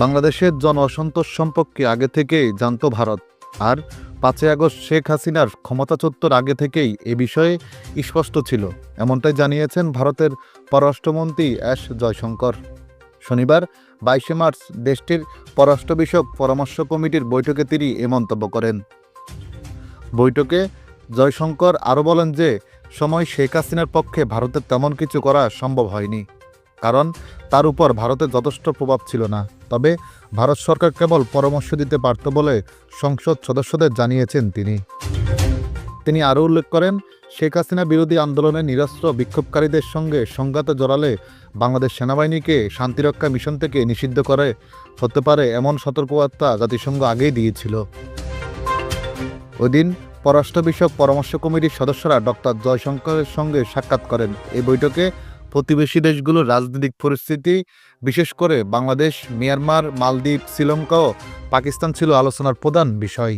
বাংলাদেশের জন অসন্তোষ সম্পর্কে আগে থেকেই জানত ভারত। আর পাঁচই আগস্ট শেখ হাসিনার ক্ষমতাচ্যুতর আগে থেকেই এ বিষয়ে স্পষ্ট ছিল, এমনটাই জানিয়েছেন ভারতের পররাষ্ট্রমন্ত্রী এস জয়শঙ্কর। শনিবার বাইশে মার্চ দেশটির পররাষ্ট্র বিষয়ক পরামর্শ কমিটির বৈঠকে তিনি এ মন্তব্য করেন। বৈঠকে জয়শঙ্কর আরও বলেন যে, সময় শেখ হাসিনার পক্ষে ভারতের তেমন কিছু করা সম্ভব হয়নি। কারণ তার উপর ভারতের যথেষ্ট প্রভাব ছিল না। তবে ভারত সরকার কেবল পরামর্শ দিতে পারত বলে সংসদ সদস্যদের জানিয়েছেন তিনি। তিনি আরও উল্লেখ করেন, শেখ হাসিনা বিরোধী আন্দোলনে নিরস্ত্র বিক্ষোভকারীদের সঙ্গে সংঘাতে জড়ালে বাংলাদেশ সেনাবাহিনীকে শান্তিরক্ষা মিশন থেকে নিষিদ্ধ করে, হতে পারে এমন সতর্কবার্তা জাতিসংঘ আগেই দিয়েছিল। ওইদিন পররাষ্ট্র বিষয়ক পরামর্শ কমিটির সদস্যরা ডক্টর জয়শঙ্করের সঙ্গে সাক্ষাৎ করেন। এই বৈঠকে প্রতিবেশী দেশগুলোর রাজনৈতিক পরিস্থিতি, বিশেষ করে বাংলাদেশ, মিয়ানমার, মালদ্বীপ শ্রীলঙ্কা ও পাকিস্তান ছিল আলোচনার প্রধান বিষয়।